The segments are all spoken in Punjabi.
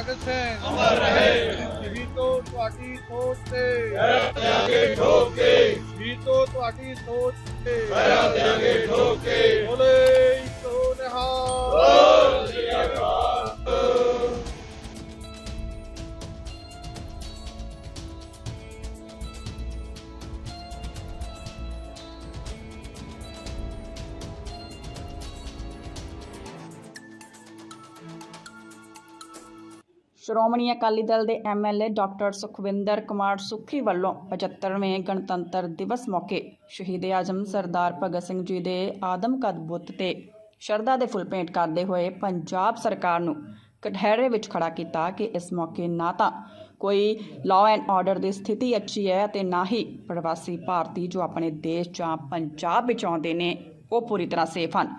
ਭਗਤ ਸਿੰਘ ਅਮਰ ਰਹੇ ਸ਼ਹੀਦੋ ਤੁਹਾਡੀ ਸੋਚ ਤੇ। ਦਿਆਂਗੇ ਠੋਕ ਕੇ ਸ਼ਹੀਦੋ ਤੁਹਾਡੀ ਸੋਚ ਤੇ। ਪੈਰਾਂ ਦਿਆਂਗੇ ਠੋਕ ਕੇ ਬੋਲੇ ਸੋ ਨਿਹਾਲ। ਸ਼੍ਰੋਮਣੀ ਅਕਾਲੀ ਦਲ ਦੇ ਐਮਐਲਏ ਡਾਕਟਰ ਸੁਖਵਿੰਦਰ ਕੁਮਾਰ ਸੁੱਖੀ ਵੱਲੋਂ 75ਵੇਂ ਗਣਤੰਤਰ ਦਿਵਸ ਮੌਕੇ ਸ਼ਹੀਦ ਆਜ਼ਮ ਸਰਦਾਰ ਭਗਤ ਸਿੰਘ ਜੀ ਦੇ ਆਦਮ ਕਦ ਬੁੱਤ ਤੇ ਸ਼ਰਧਾ ਦੇ ਫੁੱਲ ਭੇਂਟ ਕਰਦੇ ਹੋਏ ਪੰਜਾਬ ਸਰਕਾਰ ਨੂੰ ਕਟਹਿਰੇ ਵਿੱਚ ਖੜਾ ਕੀਤਾ ਕਿ ਇਸ ਮੌਕੇ ਨਾ ਤਾਂ ਕੋਈ ਲਾਅ ਐਂਡ ਆਰਡਰ ਦੀ ਸਥਿਤੀ ਅੱਛੀ ਹੈ ਅਤੇ ਨਾ ਹੀ ਪ੍ਰਵਾਸੀ ਭਾਰਤੀ ਜੋ ਆਪਣੇ ਦੇਸ਼ ਜਾਂ ਪੰਜਾਬ ਵਿੱਚ ਆਉਂਦੇ ਨੇ, ਉਹ ਪੂਰੀ ਤਰ੍ਹਾਂ ਸੇਫ ਹਨ।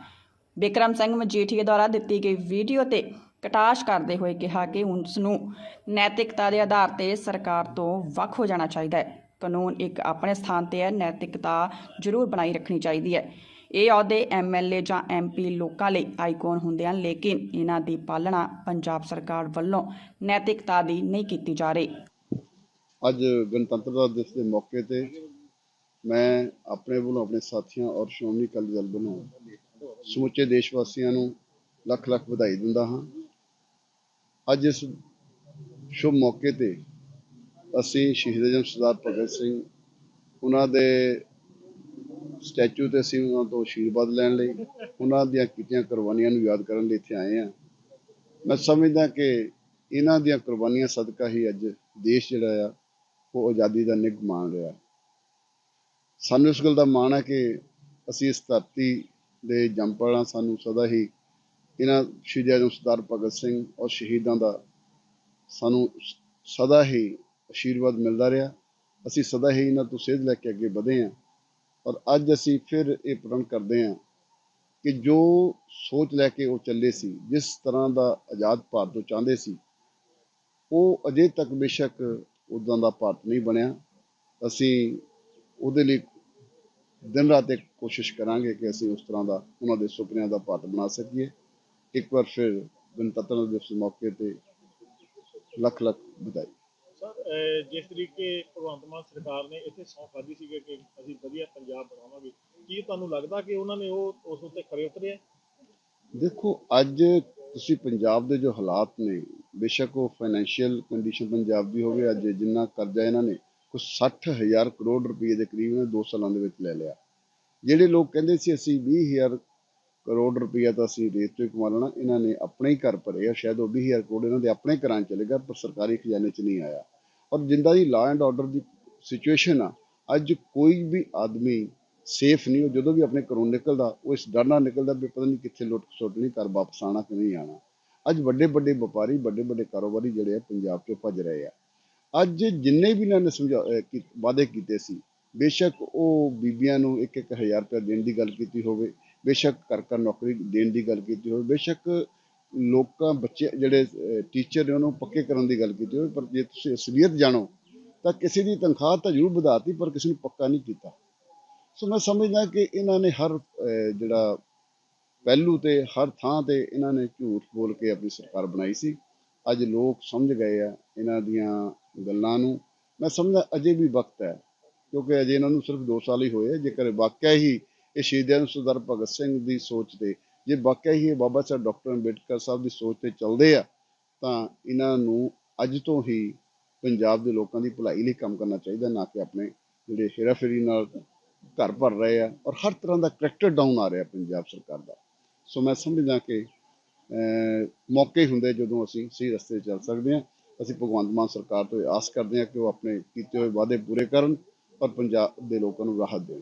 ਬਿਕਰਮ ਸਿੰਘ ਮਜੀਠੀਆ ਦੁਆਰਾ ਦਿੱਤੀ ਗਈ ਵੀਡੀਓ ਤੇ ਕਟਾਸ਼ ਕਰਦੇ ਹੋਏ ਕਿਹਾ ਕਿ ਉਸ ਨੂੰ ਨੈਤਿਕਤਾ ਦੇ ਆਧਾਰ ਤੇ ਸਰਕਾਰ ਤੋਂ ਵੱਖ ਹੋ ਜਾਣਾ ਚਾਹੀਦਾ ਹੈ। ਕਾਨੂੰਨ ਇੱਕ ਆਪਣੇ ਸਥਾਨ ਤੇ ਹੈ, ਨੈਤਿਕਤਾ ਜ਼ਰੂਰ ਬਣਾਈ ਰੱਖਣੀ ਚਾਹੀਦੀ ਹੈ। ਇਹ ਅਹੁਦੇ ਐਮਐਲਏ ਜਾਂ ਐਮਪੀ ਲੋਕਾਂ ਲਈ ਆਈਕਨ ਹੁੰਦੇ ਹਨ, ਲੇਕਿਨ ਇਹਨਾਂ ਦੀ ਪਾਲਣਾ ਪੰਜਾਬ ਸਰਕਾਰ ਵੱਲੋਂ ਨੈਤਿਕਤਾ ਦੀ ਨਹੀਂ ਕੀਤੀ ਜਾ ਰਹੀ। ਅੱਜ ਗਣਤੰਤਰ ਦਿਵਸ ਦੇ ਮੌਕੇ ਤੇ ਮੈਂ ਆਪਣੇ ਵੱਲੋਂ ਆਪਣੇ ਸਾਥੀਆਂ ਔਰ ਸ਼੍ਰੋਮਣੀ ਅਕਾਲੀ ਦਲ ਵੱਲੋਂ ਸਮੁੱਚੇ ਦੇਸ਼ ਵਾਸੀਆਂ ਨੂੰ ਲੱਖ ਲੱਖ ਵਧਾਈ ਦਿੰਦਾ ਹਾਂ। ਅੱਜ ਇਸ ਸ਼ੁਭ ਮੌਕੇ ਤੇ ਅਸੀਂ ਸ਼ਹੀਦ ਆਜ਼ਮ ਸਰਦਾਰ ਭਗਤ ਸਿੰਘ ਉਹਨਾਂ ਦੇ ਸਟੈਚੂ ਤੇ ਅਸੀਂ ਉਹਨਾਂ ਤੋਂ ਆਸ਼ੀਰਵਾਦ ਲੈਣ ਲਈ ਉਹਨਾਂ ਦੀਆਂ ਕੀਤੀਆਂ ਕੁਰਬਾਨੀਆਂ ਨੂੰ ਯਾਦ ਕਰਨ ਲਈ ਇੱਥੇ ਆਏ ਹਾਂ। ਮੈਂ ਸਮਝਦਾ ਕਿ ਇਹਨਾਂ ਦੀਆਂ ਕੁਰਬਾਨੀਆਂ ਸਦਕਾ ਹੀ ਅੱਜ ਦੇਸ਼ ਜਿਹੜਾ ਆ, ਉਹ ਆਜ਼ਾਦੀ ਦਾ ਨਿੱਘ ਮਾਣ ਰਿਹਾ। ਸਾਨੂੰ ਇਸ ਗੱਲ ਦਾ ਮਾਣ ਹੈ ਕਿ ਅਸੀਂ ਇਸ ਧਰਤੀ ਦੇ ਜੰਪਲਾਂ ਸਾਨੂੰ ਸਦਾ ਹੀ ਇਹਨਾਂ ਸ਼ਹੀਦ ਆਜ਼ਮ ਸਰਦਾਰ ਭਗਤ ਸਿੰਘ ਔਰ ਸ਼ਹੀਦਾਂ ਦਾ ਸਾਨੂੰ ਸਦਾ ਹੀ ਆਸ਼ੀਰਵਾਦ ਮਿਲਦਾ ਰਿਹਾ। ਅਸੀਂ ਸਦਾ ਹੀ ਇਹਨਾਂ ਤੋਂ ਸੇਧ ਲੈ ਕੇ ਅੱਗੇ ਵਧੇ ਹਾਂ ਔਰ ਅੱਜ ਅਸੀਂ ਫਿਰ ਇਹ ਪ੍ਰਣ ਕਰਦੇ ਹਾਂ ਕਿ ਜੋ ਸੋਚ ਲੈ ਕੇ ਉਹ ਚੱਲੇ ਸੀ, ਜਿਸ ਤਰ੍ਹਾਂ ਦਾ ਆਜ਼ਾਦ ਭਾਰਤ ਉਹ ਚਾਹੁੰਦੇ ਸੀ, ਉਹ ਅਜੇ ਤੱਕ ਬੇਸ਼ੱਕ ਉਦਾਂ ਦਾ ਭਾਰਤ ਨਹੀਂ ਬਣਿਆ। ਅਸੀਂ ਉਹਦੇ ਲਈ ਦਿਨ ਰਾਤ ਇੱਕ ਕੋਸ਼ਿਸ਼ ਕਰਾਂਗੇ ਕਿ ਅਸੀਂ ਉਸ ਤਰ੍ਹਾਂ ਦਾ, ਉਹਨਾਂ ਦੇ ਸੁਪਨਿਆਂ ਦਾ ਭਾਰਤ ਬਣਾ ਸਕੀਏ। ਇੱਕ ਵਾਰ ਫਿਰ ਗਣਤੰਤਰ ਦਿਵਸ ਮੌਕੇ ਤੇ ਲੱਖ ਲੱਖ ਵਧਾਈ ਸਰ ਜਿਸ ਤਰੀਕੇ ਭਗਵੰਤ ਮਾਨ ਸਰਕਾਰ ਨੇ ਇੱਥੇ ਸੌਂ ਖਾਦੀ ਸੀ ਕਿ ਅਸੀਂ ਵਧੀਆ ਪੰਜਾਬ ਬਣਾਵਾਂਗੇ ਕੀ ਤੁਹਾਨੂੰ ਲੱਗਦਾ ਕਿ ਉਹਨਾਂ ਨੇ ਉਹ ਉਸ ਉੱਤੇ ਖਰੇ ਉਤਰੇ? ਦੇਖੋ ਅੱਜ ਤੁਸੀਂ ਪੰਜਾਬ ਦੇ ਜੋ ਹਾਲਾਤ ਨੇ ਬੇਸ਼ੱਕ ਉਹ ਫਾਈਨੈਂਸ਼ੀਅਲ ਕੰਡੀਸ਼ਨ ਪੰਜਾਬ ਦੀ ਹੋਵੇ ਅੱਜ ਜਿੰਨਾ ਕਰਜ਼ਾ ਇਹਨਾਂ ਨੇ ਕੁਝ 60000 ਕਰੋੜ ਰੁਪਏ ਦੇ ਕਰੀਬ ਨੇ 2 ਸਾਲਾਂ ਦੇ ਵਿੱਚ ਲੈ ਲਿਆ ਜਿਹੜੇ ਲੋਕ ਕਹਿੰਦੇ ਸੀ ਅਸੀਂ 20000 ਕਰੋੜ ਰੁਪਇਆ ਤਾਂ ਅਸੀਂ ਰੇਤ ਤੋਂ ਹੀ ਕਮਾ ਲੈਣਾ। ਇਹਨਾਂ ਨੇ ਆਪਣੇ ਹੀ ਘਰ ਭਰੇ ਆ। ਸ਼ਾਇਦ ਉਹ 20000 ਕਰੋੜ ਇਹਨਾਂ ਦੇ ਆਪਣੇ ਘਰਾਂ 'ਚ ਚਲੇਗਾ ਪਰ ਸਰਕਾਰੀ ਖਜ਼ਾਨੇ 'ਚ ਨਹੀਂ ਆਇਆ। ਔਰ ਜਿੰਦਾ ਦੀ law and order the situation ਆ, ਅੱਜ ਕੋਈ ਵੀ ਆਦਮੀ ਸੇਫ ਨਹੀਂ, ਉਹ ਜਦੋਂ ਵੀ ਆਪਣੇ ਘਰੋਂ ਨਿਕਲਦਾ, ਉਹ ਇਸ ਡਰ ਨਾਲ ਨਿਕਲਦਾ ਵੀ ਪਤਾ ਨਹੀਂ ਕਿੱਥੇ ਲੁੱਟ ਖਸੁੱਟ ਨਹੀਂ, ਘਰ ਵਾਪਸ ਆਣਾ ਕਿ ਨਹੀਂ ਆਣਾ ਅੱਜ ਵੱਡੇ ਵੱਡੇ ਵਪਾਰੀ, ਵੱਡੇ ਵੱਡੇ ਕਾਰੋਬਾਰੀ ਜਿਹੜੇ ਆ, ਪੰਜਾਬ ਚੋਂ ਭੱਜ ਰਹੇ ਆ। ਅੱਜ ਜਿੰਨੇ ਵੀ ਇਹਨਾਂ ਨੇ ਸਮਝਾ ਵਾਅਦੇ ਕੀਤੇ ਸੀ, ਬੇਸ਼ੱਕ ਉਹ ਬੀਬੀਆਂ ਨੂੰ ਇੱਕ ਇੱਕ ਹਜ਼ਾਰ ਰੁਪਏ ਦੇਣ ਦੀ ਗੱਲ ਕੀਤੀ ਹੋਵੇ ਬੇਸ਼ੱਕ ਘਰ ਘਰ ਨੌਕਰੀ ਦੇਣ ਦੀ ਗੱਲ ਕੀਤੀ ਹੋਵੇ, ਬੇਸ਼ੱਕ ਲੋਕਾਂ, ਬੱਚੇ ਜਿਹੜੇ ਟੀਚਰ ਨੇ ਉਹਨੂੰ ਪੱਕੇ ਕਰਨ ਦੀ ਗੱਲ ਕੀਤੀ ਹੋਵੇ, ਪਰ ਜੇ ਤੁਸੀਂ ਅਸਲੀਅਤ ਜਾਣੋ, ਤਾਂ ਕਿਸੇ ਦੀ ਤਨਖਾਹ ਤਾਂ ਜ਼ਰੂਰ ਵਧਾਤੀ, ਪਰ ਕਿਸੇ ਨੂੰ ਪੱਕਾ ਨਹੀਂ ਕੀਤਾ। ਸੋ ਮੈਂ ਸਮਝਦਾ ਕਿ ਇਹਨਾਂ ਨੇ ਹਰ ਜਿਹੜਾ ਪਹਿਲੂ ਤੇ, ਹਰ ਥਾਂ ਤੇ ਇਹਨਾਂ ਨੇ ਝੂਠ ਬੋਲ ਕੇ ਆਪਣੀ ਸਰਕਾਰ ਬਣਾਈ ਸੀ। ਅੱਜ ਲੋਕ ਸਮਝ ਗਏ ਆ ਇਹਨਾਂ ਦੀਆਂ ਗੱਲਾਂ ਨੂੰ। ਮੈਂ ਸਮਝਦਾ ਅਜੇ ਵੀ ਵਕਤ ਹੈ, ਕਿਉਂਕਿ ਅਜੇ ਇਹਨਾਂ ਨੂੰ ਸਿਰਫ 2 ਸਾਲ ਹੀ ਹੋਏ ਜੇਕਰ ਵਾਕਿਆ ਹੀ ਇਹ ਸ਼ਹੀਦਾਂ ਨੂੰ ਸਰਦਾਰ ਭਗਤ ਸਿੰਘ ਦੀ ਸੋਚ ਤੇ। ਜੇ ਵਾਕਿਆ ਹੀ ਇਹ ਬਾਬਾ ਸਾਹਿਬ ਡਾਕਟਰ ਅੰਬੇਡਕਰ ਸਾਹਿਬ ਦੀ ਸੋਚ ਤੇ ਚੱਲਦੇ ਆ, ਤਾਂ ਇਹਨਾਂ ਨੂੰ ਅੱਜ ਤੋਂ ਹੀ ਪੰਜਾਬ ਦੇ ਲੋਕਾਂ ਦੀ ਭਲਾਈ ਲਈ ਕੰਮ ਕਰਨਾ ਚਾਹੀਦਾ, ਨਾ ਕਿ ਆਪਣੇ ਜਿਹੜੇ ਹੇਰਾਫੇਰੀ ਨਾਲ ਘਰ ਭਰ ਰਹੇ ਆ ਔਰ ਹਰ ਤਰ੍ਹਾਂ ਦਾ ਕਰੈਕਟਰ ਡਾਊਨ ਆ ਰਿਹਾ ਪੰਜਾਬ ਸਰਕਾਰ ਦਾ। ਸੋ ਮੈਂ ਸਮਝਦਾ ਕਿ ਮੌਕੇ ਹੁੰਦੇ ਜਦੋਂ ਅਸੀਂ ਸਹੀ ਰਸਤੇ ਚੱਲ ਸਕਦੇ ਹਾਂ ਅਸੀਂ ਭਗਵੰਤ ਮਾਨ ਸਰਕਾਰ ਤੋਂ ਆਸ ਕਰਦੇ ਹਾਂ ਕਿ ਉਹ ਆਪਣੇ ਕੀਤੇ ਹੋਏ ਵਾਅਦੇ ਪੂਰੇ ਕਰਨ ਔਰ ਪੰਜਾਬ ਦੇ ਲੋਕਾਂ ਨੂੰ ਰਾਹਤ ਦੇਣ।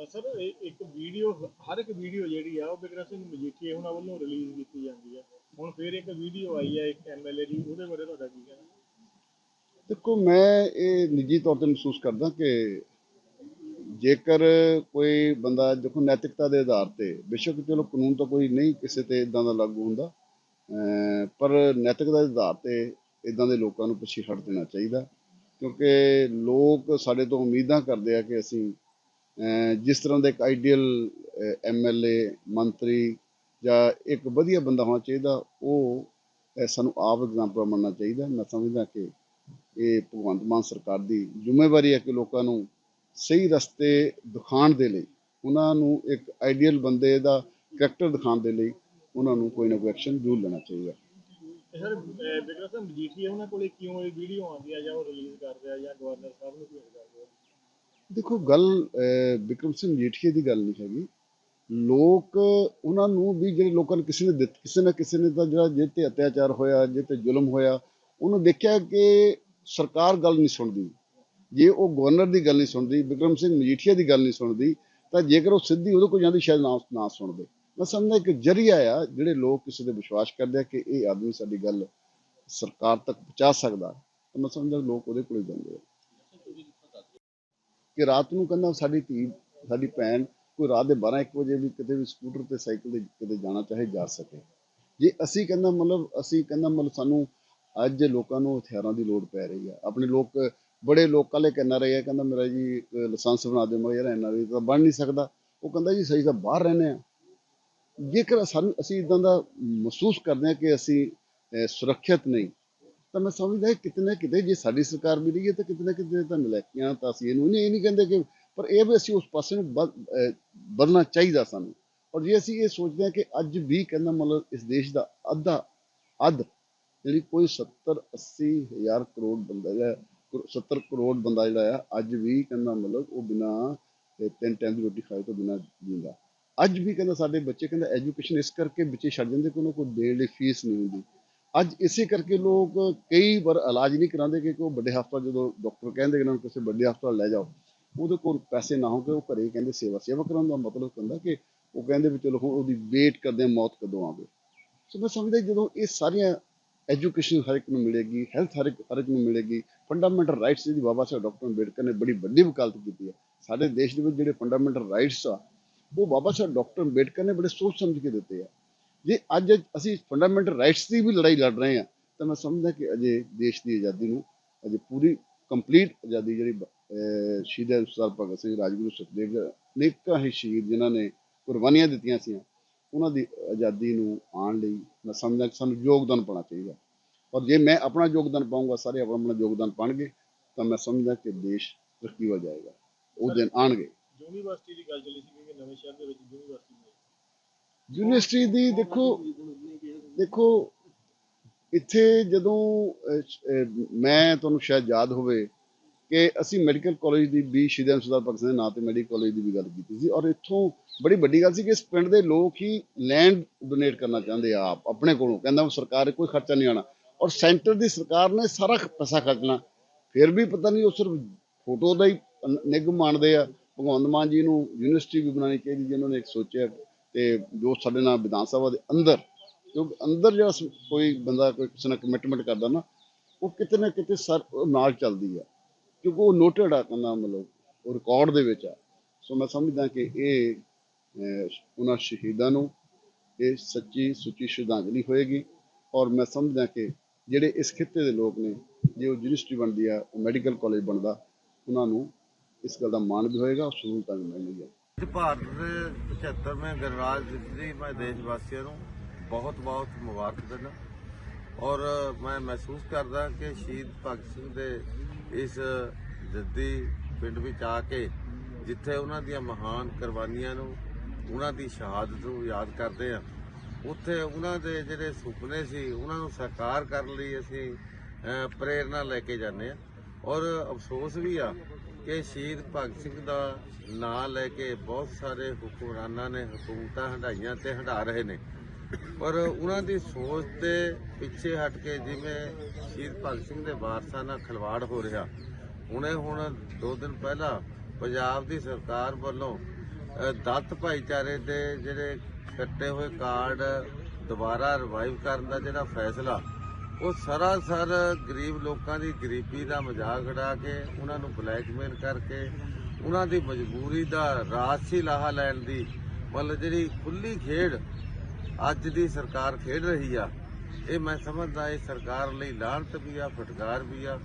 ਸਰ ਇੱਕ ਵੀਡੀਓ, ਹਰ ਇੱਕ ਵੀਡੀਓ ਜਿਹੜੀ ਆ, ਉਹ ਬਿਕਰਮ ਸਿੰਘ ਮਜੀਠੀਆ ਉਹਨਾਂ ਵੱਲੋਂ ਰਿਲੀਜ਼ ਕੀਤੀ ਜਾਂਦੀ ਹੈ ਹੁਣ ਫਿਰ ਇੱਕ ਵੀਡੀਓ ਆਈ ਹੈ ਇੱਕ ਐਮਐਲਏ ਦੀ, ਉਹਦੇ ਬਾਰੇ ਤੁਹਾਡਾ ਕੀ ਕਹਿਣਾ? ਦੇਖੋ, ਮੈਂ ਇਹ ਨਿੱਜੀ ਤੌਰ ਤੇ ਮਹਿਸੂਸ ਕਰਦਾ ਕਿ ਜੇਕਰ ਕੋਈ ਬੰਦਾ, ਦੇਖੋ, ਨੈਤਿਕਤਾ ਦੇ ਆਧਾਰ ਤੇ, ਬੇਸ਼ੱਕ ਚਲੋ ਕਾਨੂੰਨ ਤਾਂ ਕੋਈ ਨਹੀਂ ਕਿਸੇ ਤੇ ਇਦਾਂ ਦਾ ਲਾਗੂ ਹੁੰਦਾ ਅਮ ਪਰ ਨੈਤਿਕਤਾ ਦੇ ਆਧਾਰ ਤੇ ਇਦਾਂ ਦੇ ਲੋਕਾਂ ਨੂੰ ਪਿੱਛੇ ਹਟ ਦੇਣਾ ਚਾਹੀਦਾ, ਕਿਉਂਕਿ ਲੋਕ ਸਾਡੇ ਤੋਂ ਉਮੀਦਾਂ ਕਰਦੇ ਆ ਕਿ ਅਸੀਂ ਜਿਸ ਤਰ੍ਹਾਂ ਦਾ ਇੱਕ ਆਈਡੀਅਲ ਐਮਐਲਏ ਮੰਤਰੀ ਜਾਂ ਇੱਕ ਵਧੀਆ ਬੰਦਾ ਹੋਣਾ ਚਾਹੀਦਾ, ਉਹ ਸਾਨੂੰ ਆਪ ਐਗਜ਼ਾਮਪਲ ਮੰਨਣਾ ਚਾਹੀਦਾ। ਮੈਂ ਸਮਝਦਾ ਕਿ ਇਹ ਭਗਵੰਤ ਮਾਨ ਸਰਕਾਰ ਦੀ ਜ਼ਿੰਮੇਵਾਰੀ ਹੈ ਕਿ ਲੋਕਾਂ ਨੂੰ ਸਹੀ ਰਸਤੇ ਦਿਖਾਉਣ ਦੇ ਲਈ, ਉਹਨਾਂ ਨੂੰ ਇੱਕ ਆਈਡੀਅਲ ਬੰਦੇ ਦਾ ਕਰੈਕਟਰ ਦਿਖਾਉਣ ਦੇ ਲਈ ਉਹਨਾਂ ਨੂੰ ਕੋਈ ਨਾ ਕੋਈ ਐਕਸ਼ਨ ਜ਼ਰੂਰ ਲੈਣਾ ਚਾਹੀਦਾ। ਤੇ ਸਰ ਬਿਕਰਮ ਸਿੰਘ ਮਜੀਠੀਆ ਉਹਨਾਂ ਕੋਲੇ ਕਿਉਂ ਇਹ ਵੀਡੀਓ ਆਉਂਦੀ ਆ ਜਾਂ ਉਹ ਰਿਲੀਜ਼ ਕਰਦੇ ਆ ਜਾਂ ਗਵਰਨਰ ਸਾਹਿਬ ਨੂੰ ਭੇਜ ਕਰਦੇ ਆ? ਦੇਖੋ ਗੱਲ ਅਹ, ਬਿਕਰਮ ਸਿੰਘ ਜੀਠੀਏ ਦੀ ਗੱਲ ਨਹੀਂ ਹੈਗੀ। ਲੋਕ ਉਹਨਾਂ ਨੂੰ ਵੀ ਜਿਹੜੇ ਲੋਕਾਂ ਨੂੰ ਕਿਸੇ ਨੇ ਦਿੱਤ ਕਿਸੇ ਨਾ ਕਿਸੇ ਨੇ ਤਾਂ ਜਿਹੜਾ ਜਿਹ ਤੇ ਅਤਿਆਚਾਰ ਹੋਇਆ ਜਿਹ ਤੇ ਜ਼ੁਲਮ ਹੋਇਆ ਉਹਨੂੰ ਦੇਖਿਆ ਕਿ ਸਰਕਾਰ ਗੱਲ ਨਹੀਂ ਸੁਣਦੀ। ਜੇ ਉਹ ਗਵਰਨਰ ਦੀ ਗੱਲ ਨਹੀਂ ਸੁਣਦੀ ਬਿਕਰਮ ਸਿੰਘ ਮਜੀਠੀਆ ਦੀ ਗੱਲ ਨਹੀਂ ਸੁਣਦੀ ਤਾਂ ਜੇਕਰ ਉਹ ਸਿੱਧੀ ਉਹਦੇ ਕੋਲ ਜਾਂਦੀ ਸ਼ਾਇਦ ਨਾ ਨਾ ਸੁਣਦੇ। ਮੈਂ ਸਮਝਦਾ ਇੱਕ ਜਰੀਆ ਆ ਜਿਹੜੇ ਲੋਕ ਕਿਸੇ ਤੇ ਵਿਸ਼ਵਾਸ ਕਰਦੇ ਆ ਕਿ ਇਹ ਆਦਮੀ ਸਾਡੀ ਗੱਲ ਸਰਕਾਰ ਤੱਕ ਪਹੁੰਚਾ ਸਕਦਾ ਤਾਂ ਮੈਂ ਸਮਝਦਾ ਲੋਕ ਉਹਦੇ ਕੋਲ ਹੀ ਜਾਂਦੇ ਆ। ਕਿ ਰਾਤ ਨੂੰ ਕਹਿੰਦਾ ਸਾਡੀ ਧੀ, ਸਾਡੀ ਭੈਣ ਕੋਈ ਰਾਤ ਦੇ 12 1 ਵਜੇ ਵੀ ਕਿਤੇ ਵੀ ਸਕੂਟਰ ਤੇ ਸਾਈਕਲ ਤੇ ਕਿਤੇ ਜਾਣਾ ਚਾਹੇ ਜਾ ਸਕੇ। ਜੇ ਅਸੀਂ ਕਹਿੰਦਾ ਮਤਲਬ, ਅਸੀਂ ਕਹਿੰਦਾ ਮਤਲਬ ਸਾਨੂੰ ਅੱਜ ਲੋਕਾਂ ਨੂੰ ਹਥਿਆਰਾਂ ਦੀ ਲੋੜ ਪੈ ਰਹੀ ਆ। ਆਪਣੇ ਲੋਕ, ਬੜੇ ਲੋਕਾਂ ਲਈ ਕਹਿੰਦਾ ਰਹੇ ਆ, ਕਹਿੰਦਾ ਮੇਰਾ ਜੀ ਇੱਕ ਲਾਇਸੈਂਸ ਬਣਾ ਦੇ ਮੈਂ ਯਾਰ ਐਨਆਰਆਈ ਤਾਂ ਬਣ ਨਹੀਂ ਸਕਦਾ। ਉਹ ਕਹਿੰਦਾ ਜੀ, ਸਹੀ ਤਾਂ ਬਾਹਰ ਰਹਿੰਦੇ ਆ। ਜੇਕਰ ਸਾਨੂੰ, ਅਸੀਂ ਇਦਾਂ ਦਾ ਮਹਿਸੂਸ ਕਰਦੇ ਹਾਂ ਕਿ ਅਸੀਂ ਸੁਰੱਖਿਅਤ ਨਹੀਂ ਤਾਂ ਮੈਂ ਸਮਝਦਾ ਹਾਂ ਕਿਤੇ ਜੇ ਸਾਡੀ ਸਰਕਾਰ ਵੀ ਰਹੀ ਹੈ ਤਾਂ ਕਿਤੇ ਕਿਤੇ ਤਾਂ ਨਲਾਇਕੀਆਂ ਤਾਂ ਅਸੀਂ ਇਹਨੂੰ ਨਹੀਂ, ਇਹ ਨਹੀਂ ਕਹਿੰਦੇ ਕਿ ਪਰ ਇਹ ਵੀ ਅਸੀਂ ਉਸ ਪਾਸੇ ਨੂੰ ਵੱਧ- ਚਾਹੀਦਾ ਸਾਨੂੰ। ਔਰ ਜੇ ਅਸੀਂ ਇਹ ਸੋਚਦੇ ਹਾਂ ਕਿ ਅੱਜ ਵੀ ਕਹਿੰਦਾ ਮਤਲਬ ਇਸ ਦੇਸ਼ ਦਾ ਅੱਧਾ, ਅੱਧ ਜਿਹੜੀ ਕੋਈ 70 80 ਹਜ਼ਾਰ ਕਰੋੜ ਬੰਦਾ ਜਿਹੜਾ 70 ਕਰੋੜ ਬੰਦਾ ਜਿਹੜਾ ਆ, ਅੱਜ ਵੀ ਕਹਿੰਦਾ ਮਤਲਬ ਉਹ ਬਿਨਾ ਤਿੰਨ ਟਾਈਮ ਦੀ ਰੋਟੀ ਖਾਏ ਤੋਂ ਬਿਨਾ ਜੀਂਦਾ ਅੱਜ ਵੀ ਕਹਿੰਦਾ ਸਾਡੇ ਬੱਚੇ ਕਹਿੰਦਾ ਐਜੂਕੇਸ਼ਨ ਇਸ ਕਰਕੇ ਵਿੱਚੇ ਛੱਡ ਜਾਂਦੇ ਕਿ ਉਹਨਾਂ ਕੋਲ ਦੇਣ ਲਈ ਫੀਸ ਨਹੀਂ ਹੁੰਦੀ। ਅੱਜ ਇਸੇ ਕਰਕੇ ਲੋਕ ਕਈ ਵਾਰ ਇਲਾਜ ਨਹੀਂ ਕਰਾਉਂਦੇ ਕਿ ਉਹ ਵੱਡੇ ਹਸਪਤਾਲ ਜਦੋਂ ਡਾਕਟਰ ਕਹਿੰਦੇ ਕਿ ਇਹਨਾਂ ਨੂੰ ਕਿਸੇ ਵੱਡੇ ਹਸਪਤਾਲ ਲੈ ਜਾਓ, ਉਹਦੇ ਕੋਲ ਪੈਸੇ ਨਾ ਹੋ ਕੇ ਉਹ ਘਰੇ ਕਹਿੰਦੇ ਸੇਵਾ ਸੇਵਾ ਕਰਾਉਣ ਦਾ ਮਤਲਬ ਹੁੰਦਾ ਕਿ ਉਹ ਕਹਿੰਦੇ ਵੀ ਚਲੋ ਹੁਣ ਉਹਦੀ ਵੇਟ ਕਰਦੇ ਮੌਤ ਕਦੋਂ ਆਵੇ। ਸੋ ਮੈਂ ਸਮਝਦਾ ਜਦੋਂ ਇਹ ਸਾਰੀਆਂ ਐਜੂਕੇਸ਼ਨ ਹਰ ਇੱਕ ਨੂੰ ਮਿਲੇਗੀ ਹੈਲਥ ਹਰ ਇੱਕ ਹਰ ਇੱਕ ਨੂੰ ਮਿਲੇਗੀ ਫੰਡਾਮੈਂਟਲ ਰਾਈਟਸ ਦੀ ਬਾਬਾ ਸਾਹਿਬ ਡਾਕਟਰ ਅੰਬੇਡਕਰ ਨੇ ਬੜੀ ਵੱਡੀ ਵਕਾਲਤ ਕੀਤੀ ਹੈ। ਸਾਡੇ ਦੇਸ਼ ਦੇ ਵਿੱਚ ਜਿਹੜੇ ਫੰਡਾਮੈਂਟਲ ਰਾਈਟਸ ਆ, ਉਹ ਬਾਬਾ ਸਾਹਿਬ ਡਾਕਟਰ ਅੰਬੇਡਕਰ ਨੇ ਬੜੇ ਸੋਚ ਸਮਝ ਕੇ ਦਿੱਤੇ ਆ। ਜੇ ਅੱਜ ਅਸੀਂ ਫੰਡਾਮੈਂਟਲ ਰਾਈਟਸ ਦੀ ਵੀ ਲੜਾਈ ਲੜ ਰਹੇ ਹਾਂ, ਤਾਂ ਮੈਂ ਸਮਝਦਾ ਕਿ ਅਜੇ ਦੇਸ਼ ਦੀ ਆਜ਼ਾਦੀ ਨੂੰ ਅਜੇ ਪੂਰੀ ਕੰਪਲੀਟ ਆਜ਼ਾਦੀ ਜਿਹੜੀ, ਅਹ, ਸ਼ਹੀਦ ਸਰਦਾਰ ਭਗਤ ਸਿੰਘ ਰਾਜਗੁਰੂ ਸੁਖਦੇਵ ਅਨੇਕਾਂ ਹੀ ਸ਼ਹੀਦ ਜਿਨ੍ਹਾਂ ਨੇ ਕੁਰਬਾਨੀਆਂ ਦਿੱਤੀਆਂ ਸੀ ਉਹਨਾਂ ਦੀ ਆਜ਼ਾਦੀ ਨੂੰ ਆਉਣ ਲਈ ਮੈਂ ਸਮਝਦਾ ਕਿ ਸਾਨੂੰ ਯੋਗਦਾਨ ਪਾਉਣਾ ਚਾਹੀਦਾ। ਔਰ ਜੇ ਮੈਂ ਆਪਣਾ ਯੋਗਦਾਨ ਪਾਉਂਗਾ ਸਾਰੇ ਆਪਣਾ ਆਪਣਾ ਯੋਗਦਾਨ ਪਾਉਣਗੇ ਤਾਂ ਮੈਂ ਸਮਝਦਾ ਕਿ ਦੇਸ਼ ਤਰੱਕੀ ਹੋ ਜਾਏਗਾ। ਉਹ ਦਿਨ ਆਣਗੇ ਯੂਨੀਵਰਸਿਟੀ ਦੀ ਗੱਲ ਚੱਲੀ ਸੀ ਕਿ ਨਵੇਂ ਸ਼ਹਿਰ ਦੇ ਵਿੱਚ ਯੂਨੀਵਰਸਿਟੀ ਯੂਨੀਵਰਸਿਟੀ ਦੀ ਦੇਖੋ ਦੇਖੋ, ਇੱਥੇ ਜਦੋਂ ਮੈਂ ਤੁਹਾਨੂੰ ਸ਼ਾਇਦ ਯਾਦ ਹੋਵੇ ਕਿ ਅਸੀਂ ਮੈਡੀਕਲ ਕਾਲਜ ਦੀ ਵੀ ਸ਼ਹੀਦਾਂ ਸਰਦਾਰ ਭਗਤ ਸਿੰਘ ਦੇ ਨਾਂ ਤੇ ਮੈਡੀਕਲ ਕਾਲਜ ਦੀ ਵੀ ਗੱਲ ਕੀਤੀ ਸੀ ਔਰ ਇੱਥੋਂ ਬੜੀ ਵੱਡੀ ਗੱਲ ਸੀ ਕਿ ਇਸ ਪਿੰਡ ਦੇ ਲੋਕ ਹੀ ਲੈਂਡ ਡੋਨੇਟ ਕਰਨਾ ਚਾਹੁੰਦੇ ਆ ਆਪ, ਆਪਣੇ ਕੋਲੋਂ, ਕਹਿੰਦਾ ਸਰਕਾਰ ਕੋਈ ਖਰਚਾ ਨਹੀਂ ਆਣਾ ਔਰ ਸੈਂਟਰ ਦੀ ਸਰਕਾਰ ਨੇ ਸਾਰਾ ਪੈਸਾ ਖਰਚਣਾ ਫਿਰ ਵੀ ਪਤਾ ਨਹੀਂ ਉਹ ਸਿਰਫ ਫੋਟੋ ਦਾ ਹੀ ਨ- ਨਿੱਘ ਮਾਣਦੇ ਆ। ਭਗਵੰਤ ਮਾਨ ਜੀ ਨੂੰ ਯੂਨੀਵਰਸਿਟੀ ਵੀ ਬਣਾਉਣੀ ਚਾਹੀਦੀ ਜਿਹਨਾਂ ਨੇ ਇੱਕ ਸੋਚਿਆ। ਤੇ ਜੋ ਸਾਡੇ ਨਾਲ ਵਿਧਾਨ ਸਭਾ ਦੇ ਅੰਦਰ ਕਿਉਂਕਿ ਅੰਦਰ ਜਿਹੜਾ ਕੋਈ ਬੰਦਾ ਕੋਈ ਕਿਸੇ ਨਾਲ ਕਮਿਟਮੈਂਟ ਕਰਦਾ ਨਾ, ਉਹ ਕਿਤੇ ਨਾ ਕਿਤੇ ਸਰ, ਉਹ ਨਾਲ ਚੱਲਦੀ ਆ। ਕਿਉਂਕਿ ਉਹ ਨੋਟਡ ਆ ਕਹਿੰਦਾ ਮਤਲਬ, ਉਹ ਰਿਕਾਰਡ ਦੇ ਵਿੱਚ ਆ। ਸੋ ਮੈਂ ਸਮਝਦਾ ਕਿ ਇਹ ਉਹਨਾਂ ਸ਼ਹੀਦਾਂ ਨੂੰ ਇਹ ਸੱਚੀ ਸੁੱਚੀ ਸ਼ਰਧਾਂਜਲੀ ਹੋਏਗੀ। ਔਰ ਮੈਂ ਸਮਝਦਾ ਕਿ ਜਿਹੜੇ ਇਸ ਖਿੱਤੇ ਦੇ ਲੋਕ ਨੇ, ਜੇ ਉਹ ਯੂਨੀਵਰਸਿਟੀ ਬਣਦੀ ਆ, ਉਹ ਮੈਡੀਕਲ ਕਾਲਜ ਬਣਦਾ, ਉਹਨਾਂ ਨੂੰ ਇਸ ਗੱਲ ਦਾ ਮਾਣ ਵੀ ਹੋਏਗਾ ਔਰ ਸਹੂਲਤਾਂ ਵੀ ਮਿਲਣਗੀਆਂ। ਭਾਰਤ ਦੇ 75ਵੇਂ ਗਣਰਾਜ ਦਿਵਸ ਦੀ ਮੈਂ ਦੇਸ਼ ਵਾਸੀਆਂ ਨੂੰ ਬਹੁਤ ਬਹੁਤ ਮੁਬਾਰਕ ਦਿੰਦਾ। ਔਰ ਮੈਂ ਮਹਿਸੂਸ ਕਰਦਾ ਕਿ ਸ਼ਹੀਦ ਭਗਤ ਸਿੰਘ ਦੇ ਇਸ ਜੱਦੀ ਪਿੰਡ ਵਿੱਚ ਆ ਕੇ ਜਿੱਥੇ ਉਹਨਾਂ ਦੀਆਂ ਮਹਾਨ ਕੁਰਬਾਨੀਆਂ ਨੂੰ ਉਹਨਾਂ ਦੀ ਸ਼ਹਾਦਤ ਨੂੰ ਯਾਦ ਕਰਦੇ ਆ ਉੱਥੇ ਉਹਨਾਂ ਦੇ ਜਿਹੜੇ ਸੁਪਨੇ ਸੀ ਉਹਨਾਂ ਨੂੰ ਸਾਕਾਰ ਕਰਨ ਲਈ ਅਸੀਂ ਅਹ, ਪ੍ਰੇਰਣਾ ਲੈ ਕੇ ਜਾਂਦੇ ਆ ਔਰ ਅਫਸੋਸ ਵੀ ਆ ਕਿ ਸ਼ਹੀਦ ਭਗਤ ਸਿੰਘ ਦਾ ਨਾਂ ਲੈ ਕੇ ਬਹੁਤ ਸਾਰੇ ਹੁਕਮਰਾਨਾਂ ਨੇ ਹਕੂਮਤਾਂ ਹੰਡਾਈਆਂ ਤੇ ਹੰਡਾ ਰਹੇ ਨੇ। ਪਰ ਉਹਨਾਂ ਦੀ ਸੋਚ 'ਤੇ ਪਿੱਛੇ ਹਟ ਕੇ ਜਿਵੇਂ ਸ਼ਹੀਦ ਭਗਤ ਸਿੰਘ ਦੇ ਵਾਰਸਾਂ ਨਾਲ ਖਿਲਵਾੜ ਹੋ ਰਿਹਾ, ਹੁਣੇ ਹੁਣ ਦੋ ਦਿਨ ਪਹਿਲਾਂ ਪੰਜਾਬ ਦੀ ਸਰਕਾਰ ਵੱਲੋਂ ਦੱਤ ਭਾਈਚਾਰੇ ਦੇ ਜਿਹੜੇ ਕੱਟੇ ਹੋਏ ਕਾਰਡ ਦੁਬਾਰਾ ਰਿਵਾਈਵ ਕਰਨ ਦਾ ਜਿਹੜਾ ਫੈਸਲਾ ਉਹ ਸਰਾਸਰ ਗਰੀਬ ਲੋਕਾਂ ਦੀ ਗਰੀਬੀ ਦਾ ਮਜ਼ਾਕ ਉਡਾ ਕੇ, ਉਹਨਾਂ ਨੂੰ ਬਲੈਕਮੇਲ ਕਰਕੇ, ਉਹਨਾਂ ਦੀ ਮਜਬੂਰੀ ਦਾ ਰਾਜਸੀ ਲਾਹਾ ਲੈਣ ਦੀ, ਮਤਲਬ ਜਿਹੜੀ ਖੁੱਲੀ ਖੇਡ ਅੱਜ ਦੀ ਸਰਕਾਰ ਖੇਡ ਰਹੀ ਆ, ਇਹ ਮੈਂ ਸਮਝਦਾ ਇਹ ਸਰਕਾਰ ਲਈ ਲਾਹਨਤ ਵੀ ਆ, ਫਟਕਾਰ ਵੀ ਆ,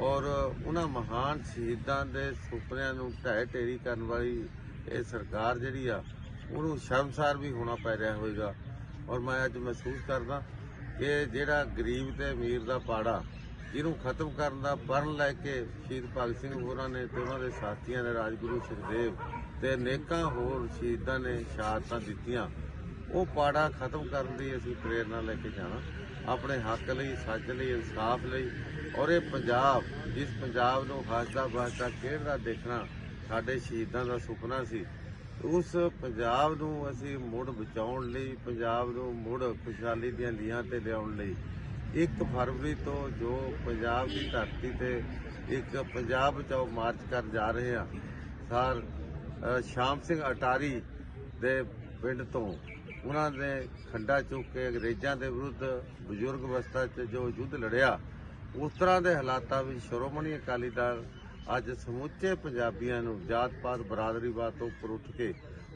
ਔਰ ਉਹਨਾਂ ਮਹਾਨ ਸ਼ਹੀਦਾਂ ਦੇ ਸੁਪਨਿਆਂ ਨੂੰ ਢਹਿ ਢੇਰੀ ਕਰਨ ਵਾਲੀ ਇਹ ਸਰਕਾਰ ਜਿਹੜੀ ਆ, ਉਹਨੂੰ ਸ਼ਰਮਸਾਰ ਵੀ ਹੋਣਾ ਪੈ ਰਿਹਾ ਹੋਵੇਗਾ, ਔਰ ਮੈਂ ਅੱਜ ਮਹਿਸੂਸ ਕਰਦਾ ਕਿ ਜਿਹੜਾ ਗਰੀਬ ਤੇ ਅਮੀਰ ਦਾ ਪਾੜਾ ਇਹਨੂੰ ਖਤਮ ਕਰਨ ਦਾ ਪਰਨ ਲੈ ਕੇ ਸ਼ਹੀਦ ਭਗਤ ਸਿੰਘ ਹੋਰਾਂ ਨੇ ਤੇ ਉਹਨਾਂ ਦੇ ਸਾਥੀਆਂ ਨੇ ਰਾਜਗੁਰੂ ਸੁਖਦੇਵ ਤੇ ਅਨੇਕਾਂ ਹੋਰ ਸ਼ਹੀਦਾਂ ਨੇ ਸ਼ਹਾਦਤਾਂ ਦਿੱਤੀਆਂ, ਉਹ ਪਾੜਾ ਖਤਮ ਕਰਨ ਦੀ ਅਸੀਂ ਪ੍ਰੇਰਣਾ ਲੈ ਕੇ ਜਾਣਾ। ਆਪਣੇ ਹੱਕ ਲਈ, ਸੱਚ ਲਈ, ਇਨਸਾਫ ਲਈ ਔਰ ਇਹ ਪੰਜਾਬ ਜਿਸ ਪੰਜਾਬ ਨੂੰ ਹੱਸਦਾ ਵਸਦਾ ਖੇਡਦਾ ਦੇਖਣਾ ਸਾਡੇ ਸ਼ਹੀਦਾਂ ਦਾ ਸੁਪਨਾ ਸੀ। ਉਸ ਪੰਜਾਬ ਨੂੰ ਅਸੀਂ ਮੁੜ ਬਚਾਉਣ ਲਈ, ਪੰਜਾਬ ਨੂੰ ਮੁੜ ਖੁਸ਼ਹਾਲੀ ਦੀਆਂ ਲੀਹਾਂ ਤੇ ਲਿਆਉਣ ਲਈ 1 ਫਰਵਰੀ ਤੋਂ ਜੋ ਪੰਜਾਬ ਦੀ ਧਰਤੀ ਤੇ ਇੱਕ ਪੰਜਾਬ ਬਚਾਓ ਮਾਰਚ ਕਰਨ ਜਾ ਰਹੇ ਹਾਂ, ਸਰ ਸ਼ਾਮ ਸਿੰਘ ਅਟਾਰੀ ਦੇ ਪਿੰਡ ਤੋਂ ਉਹਨਾਂ ਨੇ ਖੰਡਾ ਚੁੱਕ ਕੇ ਅੰਗਰੇਜ਼ਾਂ ਦੇ ਵਿਰੁੱਧ ਬਜ਼ੁਰਗ ਅਵਸਥਾ 'ਚ ਜੋ ਯੁੱਧ ਲੜਿਆ, ਉਸ ਤਰ੍ਹਾਂ ਦੇ ਹਾਲਾਤਾਂ ਵਿੱਚ ਸ਼੍ਰੋਮਣੀ ਅਕਾਲੀ ਦਲ ਅੱਜ ਸਮੁੱਚੇ ਪੰਜਾਬੀਆਂ ਨੂੰ ਜਾਤ-ਪਾਤ, ਬਰਾਦਰੀਵਾਦ ਤੋਂ ਉੱਪਰ ਉੱਠ ਕੇ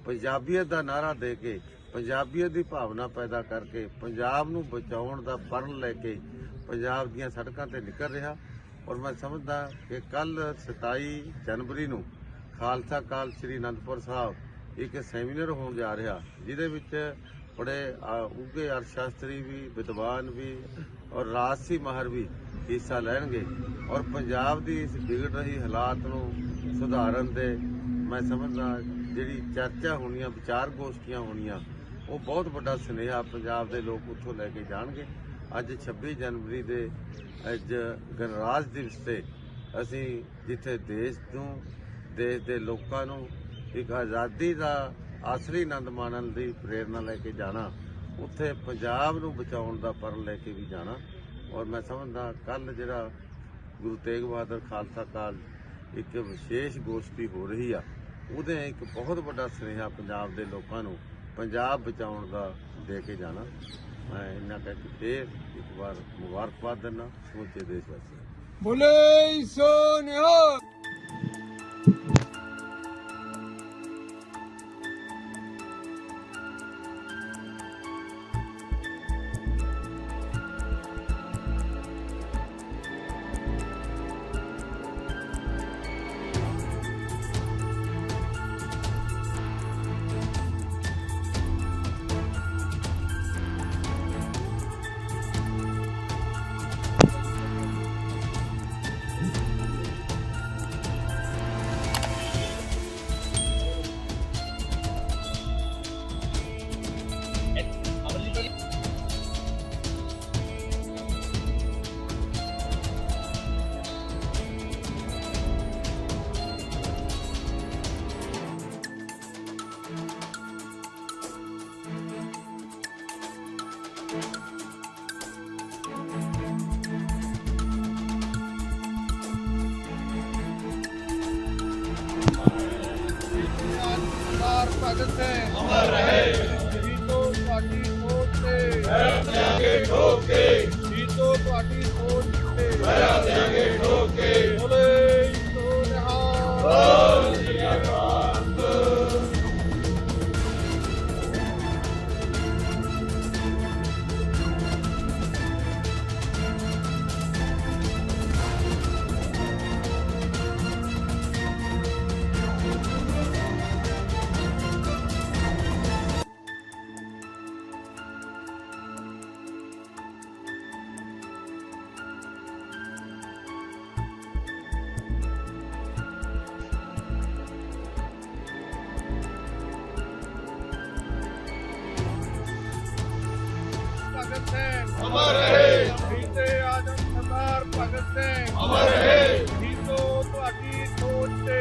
ਪੰਜਾਬੀਅਤ ਦਾ ਨਾਰਾ ਦੇ ਕੇ ਪੰਜਾਬੀਅਤ ਦੀ ਭਾਵਨਾ ਪੈਦਾ ਕਰਕੇ ਪੰਜਾਬ ਨੂੰ ਬਚਾਉਣ ਦਾ ਪਰਨ ਲੈ ਕੇ ਪੰਜਾਬ ਦੀਆਂ ਸੜਕਾਂ ਤੇ ਨਿਕਲ ਰਿਹਾ। ਔਰ ਮੈਂ ਸਮਝਦਾ ਕਿ ਕੱਲ 27 ਜਨਵਰੀ ਨੂੰ ਖਾਲਸਾ ਕਾਲ ਸ੍ਰੀ ਅਨੰਦਪੁਰ ਸਾਹਿਬ ਇੱਕ ਸੈਮੀਨਾਰ ਹੋਣ ਜਾ ਰਿਹਾ, ਜਿਹਦੇ ਵਿੱਚ ਬੜੇ ਅ, ਉੱਘੇ ਅਰਥ ਸ਼ਾਸਤਰੀ ਵੀ ਵਿਦਵਾਨ ਵੀ ਔਰ ਰਾਜਸੀ ਮਾਹਰ ਵੀ ਹਿੱਸਾ ਲੈਣਗੇ। ਔਰ ਪੰਜਾਬ ਦੀ ਇਸ ਵਿਗੜ ਰਹੀ ਹਾਲਾਤ ਨੂੰ ਸੁਧਾਰਨ ਦੇ ਮੈਂ ਸਮਝਦਾ ਜਿਹੜੀ ਚਰਚਾ ਹੋਣੀਆਂ ਵਿਚਾਰ ਗੋਸ਼ਟੀਆਂ ਹੋਣੀਆਂ ਉਹ ਬਹੁਤ ਵੱਡਾ ਸੁਨੇਹਾ ਪੰਜਾਬ ਦੇ ਲੋਕ ਉੱਥੋਂ ਲੈ ਕੇ ਜਾਣਗੇ। ਅੱਜ 26 ਜਨਵਰੀ ਦੇ ਅੱਜ ਗਣਰਾਜ ਦਿਵਸ ਤੇ ਅਸੀਂ ਜਿੱਥੇ ਦੇਸ਼ ਨੂੰ ਦੇਸ਼ ਦੇ ਲੋਕਾਂ ਨੂੰ ਇੱਕ ਆਜ਼ਾਦੀ ਦਾ ਆਸਰੀ ਆਨੰਦ ਮਾਣਨ ਦੀ ਪ੍ਰੇਰਣਾ ਲੈ ਕੇ ਜਾਣਾ, ਉੱਥੇ ਪੰਜਾਬ ਨੂੰ ਬਚਾਉਣ ਦਾ ਪਰ ਲੈ ਕੇ ਵੀ ਜਾਣਾ। ਔਰ ਮੈਂ ਸਮਝਦਾ ਕੱਲ ਜਿਹੜਾ ਗੁਰੂ ਤੇਗ ਬਹਾਦਰ ਖਾਲਸਾ ਕਾਲਜ ਇੱਕ ਵਿਸ਼ੇਸ਼ ਗੋਸ਼ਟੀ ਹੋ ਰਹੀ ਆ, ਉਹਦੇ ਇੱਕ ਬਹੁਤ ਵੱਡਾ ਸੁਨੇਹਾ ਪੰਜਾਬ ਦੇ ਲੋਕਾਂ ਨੂੰ ਪੰਜਾਬ ਬਚਾਉਣ ਦਾ ਦੇ ਕੇ ਜਾਣਾ। ਮੈਂ ਇਹਨਾਂ ਕਹਿ ਕੇ ਫੇਰ ਇੱਕ ਵਾਰ ਮੁਬਾਰਕਬਾਦ ਦਿੰਦਾ ਸਮੁੱਚੇ ਦੇਸ਼ ਵਾਸੀਆਂ ਨੂੰ। ਬੋਲੇ ਸੋ ਨਿਹਾਲ ਸਰਦਾਰ ਸਿੰਘ ਅਮਰ ਰਹੇ ਜੀਤੋ ਤੁਹਾਡੀ ਸੋਚ ਤੇ।